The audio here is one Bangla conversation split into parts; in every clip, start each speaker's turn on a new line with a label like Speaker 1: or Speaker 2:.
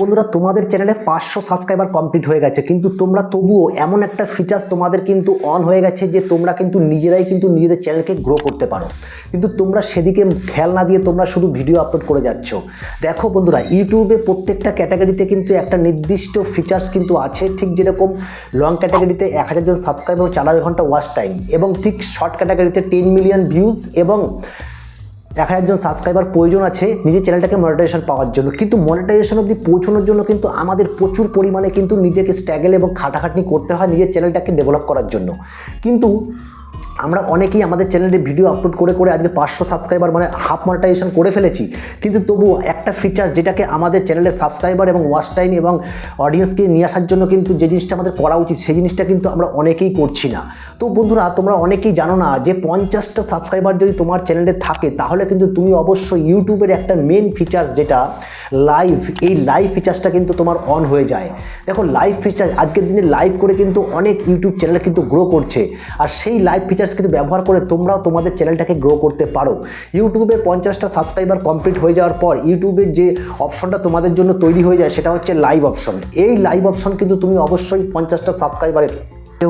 Speaker 1: বন্ধুরা, তোমাদের চ্যানেলে পাঁচশো সাবস্ক্রাইবার কমপ্লিট হয়ে গেছে, কিন্তু তোমরা তবুও এমন একটা ফিচার্স তোমাদের কিন্তু অন হয়ে গেছে যে তোমরা কিন্তু নিজেরাই কিন্তু নিজেদের চ্যানেলকে গ্রো করতে পারো। কিন্তু তোমরা সেদিকে খেয়াল না দিয়ে তোমরা শুধু ভিডিও আপলোড করে যাচ্ছ। দেখো বন্ধুরা ইউটিউবে প্রত্যেকটা ক্যাটাগরিতে কিন্তু একটা নির্দিষ্ট ফিচার্স কিন্তু আছে, ঠিক যেরকম লং ক্যাটাগরিতে এক হাজার জন সাবস্ক্রাইবার চার হাজার ঘণ্টা ওয়াচ টাইম এবং ঠিক শর্ট ক্যাটাগরিতে টেন মিলিয়ন ভিউজ এবং এক হাজারজন সাবস্ক্রাইবার প্রয়োজন আছে, নিজের চ্যানেলটাকে মনিটাইজেশন পাওয়ার জন্য। কিন্তু মনিটাইজেশন অবধি পৌঁছানোর জন্য কিন্তু আমাদের প্রচুর পরিমাণে কিন্তু নিজেকে স্ট্যাগেল এবং খাটাখাটনি করতে হয় নিজের চ্যানেলটাকে ডেভেলপ করার জন্য। কিন্তু আমরা অনেকেই আমাদের চ্যানেলে ভিডিও আপলোড করে করে আজকে পাঁচশো সাবস্ক্রাইবার মানে হাফ মনিটাইজেশন করে ফেলেছি। কিন্তু তবুও একটা ফিচার যেটাকে আমাদের চ্যানেলের সাবস্ক্রাইবার এবং ওয়াচ টাইম এবং অডিয়েন্সকে নিয়ে আসার জন্য কিন্তু যে জিনিসটা আমাদের করা উচিত, সেই জিনিসটা কিন্তু আমরা অনেকেই করছি না। তো বন্ধুরা, তোমরা অনেকেই জানো না যে পঞ্চাশটা সাবস্ক্রাইবার যদি তোমার চ্যানেলে থাকে, তাহলে কিন্তু তুমি অবশ্যই ইউটিউবের একটা মেন ফিচার্স যেটা লাইভ এই লাইভ ফিচার্সটা কিন্তু তোমার অন হয়ে যায়। দেখো লাইভ ফিচার আজকের দিনে লাইভ করে কিন্তু অনেক ইউটিউব চ্যানেল কিন্তু গ্রো করছে। আর সেই লাইভ ফিচার্স কিন্তু ব্যবহার করে তোমরাও তোমাদের চ্যানেলটাকে গ্রো করতে পারো। ইউটিউবে পঞ্চাশটা সাবস্ক্রাইবার কমপ্লিট হয়ে যাওয়ার পর ইউটিউবের যে অপশনটা তোমাদের জন্য তৈরি হয়ে যায়, সেটা হচ্ছে লাইভ অপশন এই লাইভ অপশন কিন্তু তুমি অবশ্যই পঞ্চাশটা সাবস্ক্রাইবারের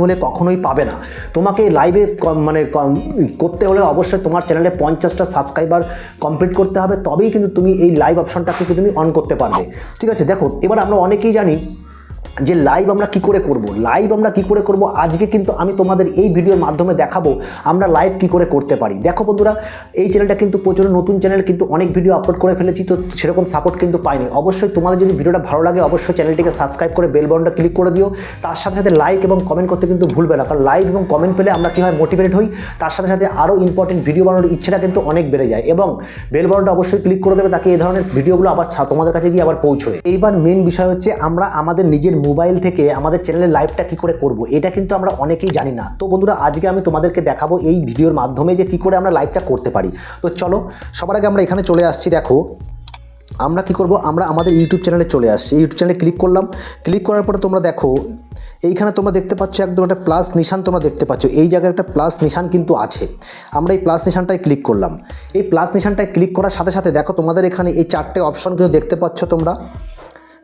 Speaker 1: হলে কখনোই পাবে না। তোমাকে লাইভে মানে করতে হলে অবশ্যই তোমার চ্যানেলে পঞ্চাশটা সাবস্ক্রাইবার কমপ্লিট করতে হবে, তবেই কিন্তু তুমি এই লাইভ অপশনটাকে তুমি অন করতে পারবে। ঠিক আছে, দেখো, এবার আমরা অনেকেই জানি যে লাইভ আমরা কি করে করব? লাইভ আমরা কি করে করব? আজকে কিন্তু আমি তোমাদের এই ভিডিওর মাধ্যমে দেখাবো আমরা লাইভ কি করে করতে পারি। দেখো বন্ধুরা, এই চ্যানেলটা কিন্তু প্রচুর নতুন চ্যানেল কিন্তু অনেক ভিডিও আপলোড করে ফেলেছি, তো সেরকম সাপোর্ট কিন্তু পাইনি। অবশ্যই তোমাদের যদি ভিডিওটা ভালো লাগে, অবশ্যই চ্যানেলটিকে সাবস্ক্রাইব করে বেল বাটনটা ক্লিক করে দিও। তার সাথে সাথে লাইক এবং কমেন্ট করতে কিন্তু ভুলবে না, কারণ লাইক এবং কমেন্ট পেলে আমরা কী হয় মোটিভেটেড হই, তার সাথে সাথে আরও ইম্পর্টেন্ট ভিডিও বানানোর ইচ্ছেটা কিন্তু অনেক বেড়ে যায় এবং বেল বাটনটা অবশ্যই ক্লিক করে দেবে, তাকে এই ধরনের ভিডিওগুলো আবার তোমাদের কাছে গিয়ে আবার পৌঁছয় এইবার মেন বিষয় হচ্ছে আমরা আমাদের নিজের মোবাইল থেকে আমাদের চ্যানেলের লাইভটা কি করে করব? এটা কিন্তু আমরা অনেকেই জানি না। তো বন্ধুরা, আজকে আমি তোমাদেরকে দেখাবো এই ভিডিওর মাধ্যমে যে কি করে আমরা লাইভটা করতে পারি। তো চলো, সবার আগে আমরা এখানে চলে আসছি, দেখো। আমরা কি করব? আমরা আমাদের ইউটিউব চ্যানেলে চলে আসছি। ইউটিউব চ্যানেলে ক্লিক করলাম। ক্লিক করার পরে তোমরা দেখো, এইখানে তোমরা দেখতে পাচ্ছ একদম একটা প্লাস নিশান তোমরা দেখতে পাচ্ছ। এই জায়গায় একটা প্লাস নিশান কিন্তু আছে। আমরা এই প্লাস নিশানটায় ক্লিক করলাম। এই প্লাস নিশানটায় ক্লিক করার সাথে সাথে দেখো, তোমাদের এখানে এই চারটে অপশন কিন্তু দেখতে পাচ্ছ তোমরা।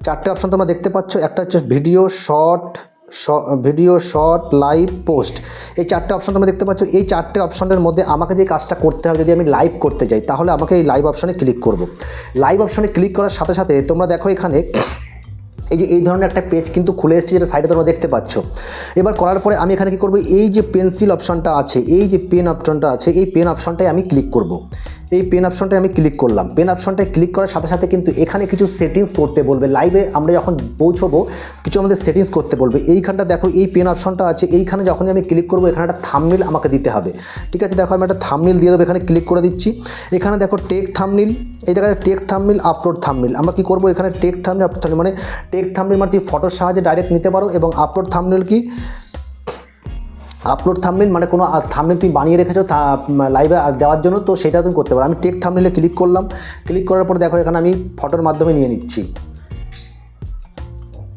Speaker 1: চারটে অপশন তোমরা দেখতে পাচ্ছ। একটা হচ্ছে video short video short live post এই চারটে অপশন তোমরা দেখতে পাচ্ছ। এই চারটে অপশনের মধ্যে আমাকে যে কাজটা করতে হবে, যদি আমি লাইভ করতে যাই, তাহলে আমাকে এই লাইভ অপশনে ক্লিক করব। লাইভ অপশনে ক্লিক করার সাথে সাথে তোমরা দেখো এখানে এই যে এই ধরনের একটা পেজ কিন্তু খুলে এসেছে যেটা সাইডে তোমরা দেখতে পাচ্ছ। এবার করার পরে আমি এখানে কী করব? এই যে পেন্সিল অপশনটা আছে, এই যে পেন অপশনটা আছে, এই পেন অপশনটায় আমি ক্লিক করব। এই পেন অপশনটায় আমি ক্লিক করলাম। পেন অপশনটায় ক্লিক করার সাথে সাথে কিন্তু এখানে কিছু সেটিংস করতে বলবে। লাইভে আমরা যখন পৌঁছবো, কিছু আমাদের সেটিংস করতে বলবে। এইখানটা দেখো, এই পেন অপশনটা আছে। এইখানে যখনই আমি ক্লিক করব, এখানে একটা থামনিল আমাকে দিতে হবে। ঠিক আছে, দেখো আমি একটা থামনিল দিয়ে দেবো, এখানে ক্লিক করে দিচ্ছি। এখানে দেখো টেক থামনিল এই জায়গায় টেক থামনিল আপলোড থামনিল আমরা কী করব, এখানে টেক থামনিল আপলোড থামনিল মানে টেক থামনিল মানে তুমি ফটোর সাহায্যে ডাইরেক্ট নিতে পারো এবং আপলোড থামনিল কি? আপলোড থামনিল মানে কোনো থামনিল তুমি বানিয়ে রেখেছো লাইভে দেওয়ার জন্য, তো সেটা তুমি করতে পারো। আমি টেক থামনিলে ক্লিক করলাম। ক্লিক করার পর দেখো, এখানে আমি ফটোর মাধ্যমে নিয়ে নিচ্ছি।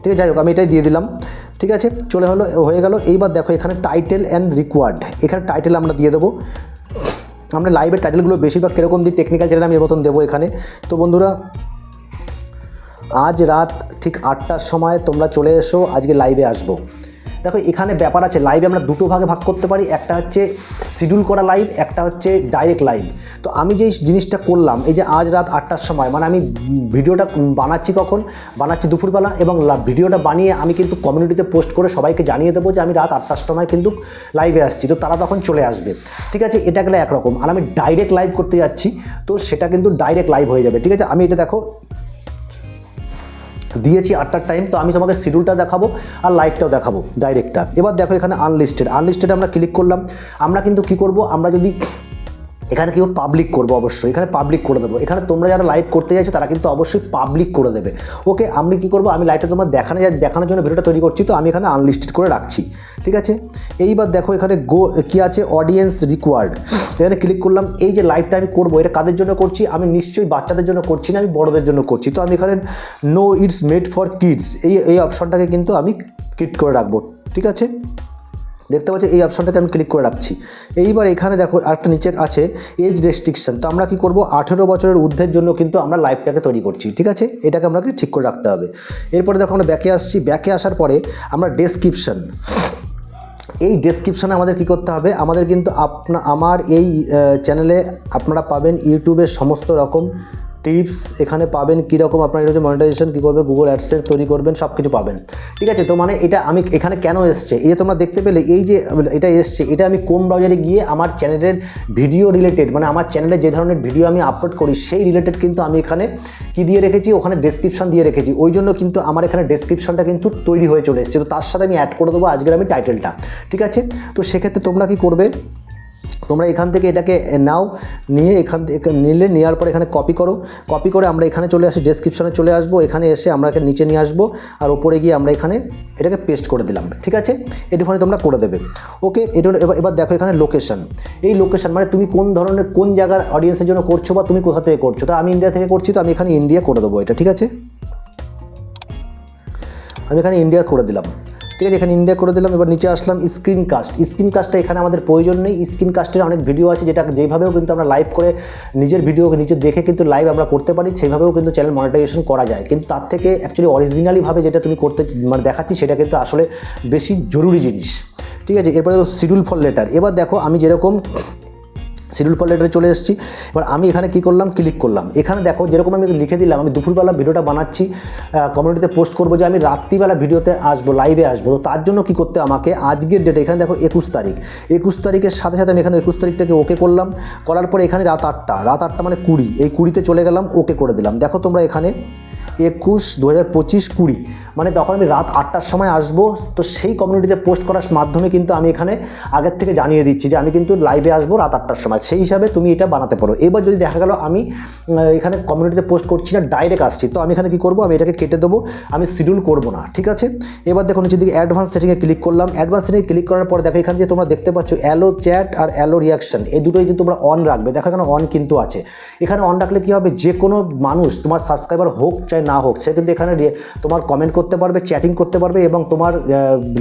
Speaker 1: ঠিক আছে, যাই হোক, আমি এটাই দিয়ে দিলাম। ঠিক আছে, চলে হলো, হয়ে গেল। এইবার দেখো, এখানে টাইটেল অ্যান্ড রিকোয়ার্ড এখানে টাইটেল আমরা দিয়ে দেবো। আমরা লাইভের টাইটেলগুলো বেশিরভাগ কীরকম দিই টেকনিক্যাল চ্যানেল আমি এর মতন দেবো এখানে। তো বন্ধুরা, আজ রাত ঠিক আটটার সময় তোমরা চলে এসো, আজকে লাইভে আসব। দেখো, এখানে ব্যাপার আছে লাইভে আমরা দুটো ভাগে ভাগ করতে পারি, একটা হচ্ছে শিডিউল করা লাইভ একটা হচ্ছে ডাইরেক্ট লাইভ তো আমি যেই জিনিসটা করলাম, এই যে আজ রাত আটটার সময় মানে আমি ভিডিওটা বানাচ্ছি কখন? বানাচ্ছি দুপুরবেলা এবং ভিডিওটা বানিয়ে আমি কিন্তু কমিউনিটিতে পোস্ট করে সবাইকে জানিয়ে দেবো যে আমি রাত আটটার সময় কিন্তু লাইভে আসছি। তো তারা তখন চলে আসবে। ঠিক আছে, এটা গেলে একরকম। আর আমি ডাইরেক্ট লাইভ করতে যাচ্ছি, তো সেটা কিন্তু ডাইরেক্ট লাইভ হয়ে যাবে। ঠিক আছে, আমি এটা দেখো দিয়েছি আটটার টাইম তো আমি তোমাকে শিডিউলটা দেখাবো আর লাইটটাও দেখাবো ডাইরেক্টটা এবার দেখো এখানে আনলিস্টেড আনলিস্টেড আমরা ক্লিক করলাম। আমরা কিন্তু কি করব? আমরা যদি এখানে কেউ পাবলিক করব অবশ্যই, এখানে পাবলিক করে দেবো। এখানে তোমরা যারা লাইভ করতে চাইছো, তারা কিন্তু অবশ্যই পাবলিক করে দেবে। ওকে আমি কি করব? আমি লাইভটা তোমার দেখানো দেখানোর জন্য ভিডিওটা তৈরি করছি, তো আমি এখানে আনলিস্টেড করে রাখছি। ঠিক আছে? এইবার দেখো এখানে গো কি আছে? অডিয়েন্স রিকোয়ার্ড এখানে ক্লিক করলাম, এই যে লাইভটা আমি করব, এটা কাদের জন্য করছি? আমি নিশ্চয়ই বাচ্চাদের জন্য করছি না, আমি বড়দের জন্য করছি। তো আমি এখানে no it's made for kids এই এই অপশনটাকে কিন্তু আমি কিট করে রাখব। ঠিক আছে? দেখতে পাচ্ছি এই অপশনটাকে আমি ক্লিক করে রাখছি। এইবার এখানে দেখো আরেকটা নিচে আছে এজ রেস্ট্রিকশন তো আমরা কি করব? আঠেরো বছরের ঊর্ধ্বের জন্য কিন্তু আমরা লাইভটাকে তৈরি করছি, ঠিক আছে? এটাকে আমাকে ঠিক করে রাখতে হবে। এরপরে দেখো আমরা ব্যাকে আসছি। ব্যাকে আসার পরে আমরা ডেসক্রিপশন এই ডেসক্রিপশনে আমাদের কি করতে হবে? আমাদের কিন্তু আপনা আমার এই চ্যানেলে আপনারা পাবেন ইউটিউবের সমস্ত রকম টিপস এখানে পাবেন কীরকম আপনার এটা হচ্ছে মনিটাইজেশন কী করবে গুগল অ্যাডসেন্স তৈরি করবেন সব কিছু পাবেন। ঠিক আছে? তো মানে এটা আমি এখানে কেন এসছে? এই যে তোমরা দেখতে পেলে, এই যে এটা এসছে, এটা আমি কোম ব্রাউজারে গিয়ে আমার চ্যানেলের ভিডিও রিলেটেড মানে আমার চ্যানেলে যে ধরনের ভিডিও আমি আপলোড করি, সেই রিলেটেড কিন্তু আমি এখানে কী দিয়ে রেখেছি? ওখানে ডেসক্রিপশন দিয়ে রেখেছি। ওই জন্য কিন্তু আমার এখানে ডেসক্রিপশনটা কিন্তু তৈরি হয়ে চলে এসেছে। তো তার সাথে আমি অ্যাড করে দেবো আজকের আমি টাইটেলটা ঠিক আছে? তো সেক্ষেত্রে তোমরা কি করবে? তোমরা এখান থেকে এটাকে নাও, নিয়ে এখান থেকে নিলে, নেওয়ার পর এখানে কপি করো। কপি করে আমরা এখানে চলে আসি ডেসক্রিপশনে চলে আসব। এখানে এসে আমরা একে নিচে নিয়ে আসব আর ওপরে গিয়ে আমরা এখানে এটাকে পেস্ট করে দিলাম। ঠিক আছে? এটুখানি তোমরা করে দেবে। ওকে, এটা এবার এবার দেখো এখানে লোকেশন এই লোকেশন মানে তুমি কোন ধরনের, কোন জায়গার অডিয়েন্সের জন্য করছ বা তুমি কোথা থেকে করছ? তো আমি ইন্ডিয়া থেকে করছি, তো আমি এখানে ইন্ডিয়া করে দেবো এটা। ঠিক আছে? আমি এখানে ইন্ডিয়া করে দিলাম। ঠিক আছে এখানে ইন্ডিয়া করে দিলাম, এবার নিচে আসলাম স্ক্রিন কাস্ট স্ক্রিন কাস্টটা এখানে আমাদের প্রয়োজন নেই স্ক্রিন কাস্টের অনেক ভিডিও আছে যেটা যেভাবেও কিন্তু আমরা লাইভ করে নিজের ভিডিও নিজে দেখে কিন্তু লাইভ আমরা করতে পারি সেইভাবেও কিন্তু চ্যানেল মনিটাইজেশন করা যায়। কিন্তু তার থেকে অ্যাকচুয়ালি অরিজিনালিভাবে যেটা তুমি করতে মানে দেখাচ্ছি সেটা কিন্তু আসলে বেশি জরুরি জিনিস। ঠিক আছে, এরপরে শিডিউল ফর লেটার এবার দেখো আমি যেরকম শিডিউল ফর লেটারে চলে এসেছি। এবার আমি এখানে কি করলাম? ক্লিক করলাম। এখানে দেখো, যেরকম আমি লিখে দিলাম, আমি দুপুরবেলা ভিডিওটা বানাচ্ছি কমিউনিটিতে পোস্ট করব যে আমি রাত্রিবেলা ভিডিওতে আসব লাইভে আসব। তো তার জন্য কি করতে আমাকে আজকের ডেটে এখানে দেখো একুশ তারিখ। একুশ তারিখের সাথে সাথে আমি এখানে একুশ তারিখটাকে ওকে করলাম। করার পরে এখানে রাত আটটা রাত আটটা মানে কুড়ি। এই কুড়িতে চলে গেলাম ওকে করে দিলাম। দেখো তোমরা এখানে একুশ দু হাজার পঁচিশ, কুড়ি। মানে তখন আমি রাত আটটার সময় আসব, তো সেই কমিউনিটিতে পোস্ট করার মাধ্যমে কিন্তু আমি এখানে আগের থেকে জানিয়ে দিচ্ছি যে আমি কিন্তু লাইভে আসব রাত আটটার সময়। সেই হিসাবে তুমি এটা বানাতে পারো। এবার যদি দেখা গেল আমি এখানে কমিউনিটিতে পোস্ট করছি না ডাইরেক্ট আসছি, তো আমি এখানে কি করব? আমি এটাকে কেটে দেবো, আমি শিডিউল করব না, ঠিক আছে? এবার দেখুন নিচের দিকে অ্যাডভান্স সেটিংয়ে ক্লিক করলাম। অ্যাডভান্স সেটিংয়ে ক্লিক করার পর দেখো এখানে যে তোমরা দেখতে পাচ্ছ অ্যালো চ্যাট আর অ্যালো রিয়াকশন এই দুটোই কিন্তু তোমরা অন রাখবে। দেখো এখানে অন কিন্তু আছে। এখানে অন রাখলে কী হবে? যে কোনো মানুষ, তোমার সাবস্ক্রাইবার হোক চাই না হোক, সে কিন্তু এখানে তোমার কমেন্ট করতে পারবে চ্যাটিং করতে পারবে এবং তোমার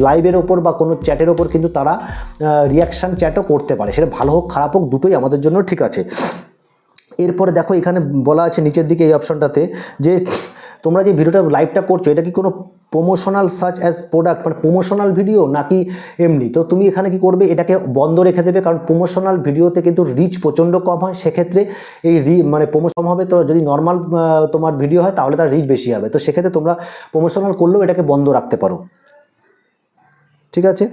Speaker 1: লাইভের ওপর বা কোনো চ্যাটের ওপর কিন্তু তারা রিয়াকশান চ্যাটও করতে পারে। সেটা ভালো হোক, খারাপ হোক, দুটোই আমাদের জন্য ঠিক আছে। এরপরে দেখো এখানে বলা আছে নিচের দিকে এই অপশনটাতে যে, তোমরা যে ভিডিওটা লাইভটা করছ, এটা কি কোনো প্রমোশনাল সার্চ অ্যাজ প্রোডাক্ট মানে প্রমোশনাল ভিডিও নাকি এমনি। তো তুমি এখানে কি করবে? এটাকে বন্ধ রেখে দেবে, কারণ প্রমোশনাল ভিডিওতে কিন্তু রিচ প্রচণ্ড কম হয়। সেক্ষেত্রে এই রি মানে প্রমোশন হবে তো যদি নর্মাল তোমার ভিডিও হয়, তাহলে তার রিচ বেশি হবে। তো সেক্ষেত্রে তোমরা প্রমোশনাল করলেও এটাকে বন্ধ রাখতে পারো। ঠিক আছে?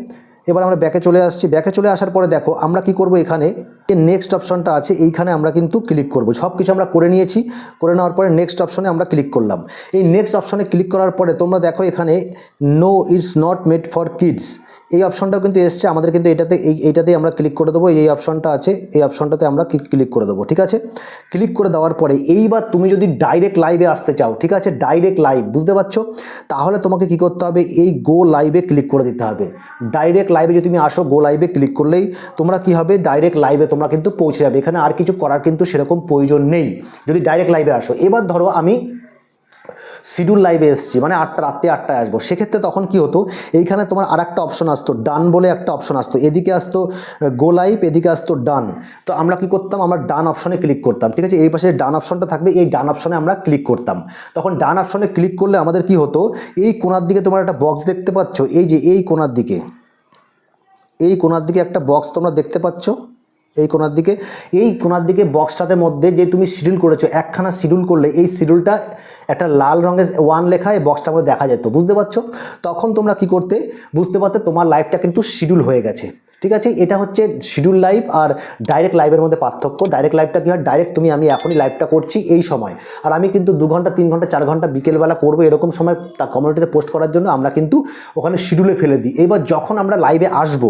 Speaker 1: এবার আমরা ব্যাকে চলে আসছি। ব্যাকে চলে আসার পরে দেখো, আমরা কি করব এখানে? যে নেক্সট অপশনটা আছে, এইখানে আমরা কিন্তু ক্লিক করব। সব কিছু আমরা করে নিয়েছি। করে নেওয়ার পরে নেক্সট অপশনে আমরা ক্লিক করলাম। এই নেক্সট অপশনে ক্লিক করার পরে তোমরা দেখো এখানে no it's not made for kids এই অপশনটা কিন্তু এসছে, আমাদের কিন্তু এটাতে, এই, এইটাতেই আমরা ক্লিক করে দেবো, এই অপশনটা আছে, এই অপশনটাতে আমরা ক্লিক করে দেবো, ঠিক আছে? ক্লিক করে দেওয়ার পরে এইবার তুমি যদি ডাইরেক্ট লাইভে আসতে চাও, ঠিক আছে? ডাইরেক্ট লাইভ বুঝতে পারছ? তাহলে তোমাকে কি করতে হবে? এই গো লাইভে ক্লিক করে দিতে হবে। ডাইরেক্ট লাইভে যদি তুমি আসো গো লাইভে ক্লিক করলেই তোমরা কি হবে? ডাইরেক্ট লাইভে তোমরা কিন্তু পৌঁছে যাবে। এখানে আর কিছু করার কিন্তু সেরকম প্রয়োজন নেই। যদি ডাইরেক্ট লাইভে আসো, এবার ধরো আমি শিডিউল লাইভে এসেছি মানে আটটা, রাত্রে আটটায় আসব। সেক্ষেত্রে তখন কি হতো, এইখানে তোমার আর একটা অপশন আসতো ডান বলে একটা অপশন আসতো। এদিকে আসতো গো লাইভ এদিকে আসতো ডান তো আমরা কি করতাম, আমরা ডান অপশনে ক্লিক করতাম, ঠিক আছে? এই পাশে ডান অপশনটা থাকবে, এই ডান অপশনে আমরা ক্লিক করতাম। তখন ডান অপশনে ক্লিক করলে আমাদের কি হতো, এই কোনার দিকে তোমার একটা বক্স দেখতে পাচ্ছ, এই যে এই কোনার দিকে, এই কোনার দিকে একটা বক্স তোমরা দেখতে পাচ্ছ। এই কোনার দিকে। এই কোনার দিকে বক্সটাতে মধ্যে যে তুমি শিডিউল করেছ, একখানা শিডিউল করলে এই শিডিউলটা একটা লাল রঙের ওয়ান লেখা এই বক্সটার মধ্যে দেখা যেত, বুঝতে পারছ? তখন তোমরা কি করতে, বুঝতে পারতে তোমার লাইফটা কিন্তু শিডিউল হয়ে গেছে, ঠিক আছে? এটা হচ্ছে শিডিউল লাইভ আর ডাইরেক্ট লাইভের মধ্যে পার্থক্য। ডাইরেক্ট লাইভটা কী হয়? ডাইরেক্ট তুমি, আমি এখনই লাইভটা করছি এই সময়। আর আমি কিন্তু দু ঘণ্টা, তিন ঘণ্টা, চার ঘণ্টা বিকেলবেলা করব এরকম সময় তা কমিউনিটিতে পোস্ট করার জন্য আমরা কিন্তু ওখানে শিডিউলে ফেলে দিই। এবার যখন আমরা লাইভে আসব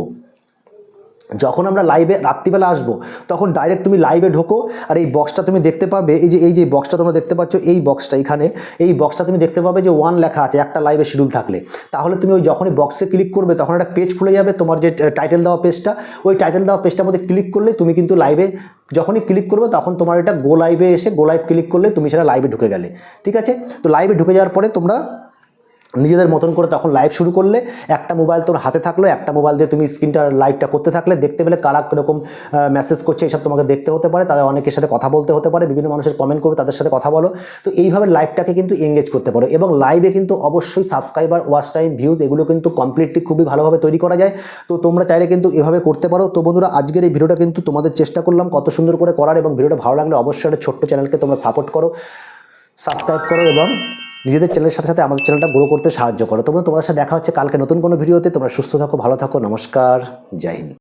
Speaker 1: যখন আমরা লাইভে রাত্রিবেলা আসব, তখন ডাইরেক্ট তুমি লাইভে ঢোকো, আর এই বক্সটা তুমি দেখতে পাবে, এই যে এই যে বক্সটা তোমরা দেখতে পাচ্ছ, এই বক্সটা এখানে, এই বক্সটা তুমি দেখতে পাবে যে ওয়ান লেখা আছে, একটা লাইভে শিডিউল থাকলে। তাহলে তুমি ওই যখনই বক্সে ক্লিক করবে, তখন একটা পেজ খুলে যাবে তোমার যে টাইটেল দেওয়া পেজটা ওই টাইটেল দেওয়া পেজটার মধ্যে ক্লিক করলে তুমি কিন্তু লাইভে যখনই ক্লিক করবে, তখন তোমার এটা গো লাইভে এসে গো লাইভ ক্লিক করলে তুমি সেটা লাইভে ঢুকে গেলে। ঠিক আছে? তো লাইভে ঢুকে যাওয়ার পরে তোমরা নিজেদের মতন করে তখন লাইভ শুরু করলে একটা মোবাইল তোর হাতে থাকল, একটা মোবাইল দিয়ে তুমি স্ক্রিনটা লাইভটা করতে থাকলে দেখতে পেলে কারা কীরকম মেসেজ করছে এইসব তোমাকে দেখতে হতে পারে, তাদের অনেকের সাথে কথা বলতে হতে পারে, বিভিন্ন মানুষের কমেন্ট করবে, তাদের সাথে কথা বলো। তো এইভাবে লাইভটাকে কিন্তু এঙ্গেজ করতে পারো এবং লাইভে কিন্তু অবশ্যই সাবস্ক্রাইবার ওয়াচ টাইম ভিউজ এগুলো কিন্তু কমপ্লিটলি খুবই ভালোভাবে তৈরি করা যায়। তো তোমরা চাইলে কিন্তু এভাবে করতে পারো। তো বন্ধুরা, আজকের এই ভিডিওটা কিন্তু তোমাদের চেষ্টা করলাম কত সুন্দর করে করার এবং ভিডিওটা ভালো লাগলে অবশ্যই একটা ছোট্ট চ্যানেলকে তোমরা সাপোর্ট করো সাবস্ক্রাইব করো এবং নিজেদের চ্যানেলের সাথে সাথে আমাদের চ্যানেলটা গ্রো করতে সাহায্য করো। তোমরা তোমাদের সাথে দেখা হচ্ছে কালকে নতুন কোনো ভিডিওতে তোমরা সুস্থ থাকো, ভালো থাকো, নমস্কার, জয় হিন্দ।